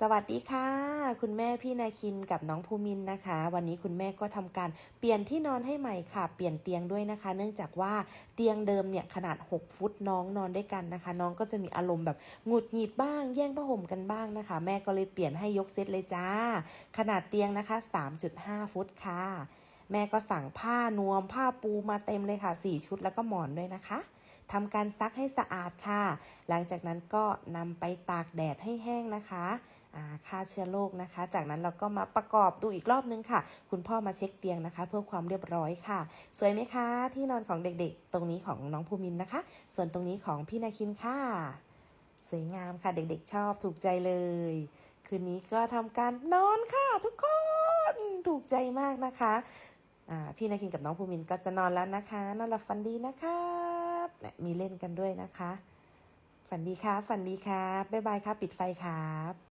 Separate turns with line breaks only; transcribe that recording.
สวัสดีค่ะ คุณแม่พี่นาคินกับน้องภูมินนะคะ วันนี้คุณแม่ก็ทำการเปลี่ยนที่นอนให้ใหม่ค่ะ เปลี่ยนเตียงด้วยนะคะ เนื่องจากว่าเตียงเดิมเนี่ยขนาด 6 ฟุตน้องนอนด้วยกันนะคะ น้องก็จะมีอารมณ์แบบหงุดหงิดบ้าง แย่งผ้าห่มกันบ้างนะคะ แม่ก็เลยเปลี่ยนให้ยกเซตเลยจ้า ขนาดเตียงนะคะ 3.5 ฟุตค่ะ แม่ก็สั่งผ้านวมผ้าปูมาเต็มเลยค่ะ 4 ชุดแล้วก็หมอนด้วยนะคะทำการซักให้สะอาดค่ะ หลังจากนั้นก็นำไปตากแดดให้แห้งนะคะ ฆ่าเชื้อโรคนะคะ จากนั้นเราก็มาประกอบดูอีกรอบนึงค่ะ คุณพ่อมาเช็คเตียงนะคะ เพื่อความเรียบร้อยค่ะ สวยไหมคะ ที่นอนของเด็กๆ ตรงนี้ของน้องภูมินนะคะ ส่วนตรงนี้ของพี่นาคินค่ะ สวยงามค่ะเด็กๆชอบถูกใจเลย คืนนี้ก็ทำการนอนค่ะ ทุกคนถูกใจมากนะคะพี่นาคินกับน้องภูมินก็จะนอนแล้วนะคะ นอนหลับฝันดีนะครับมีเล่นกันด้วยนะคะ ฝันดีครับ ฝันดีครับบ๊ายบายครับ ปิดไฟครับ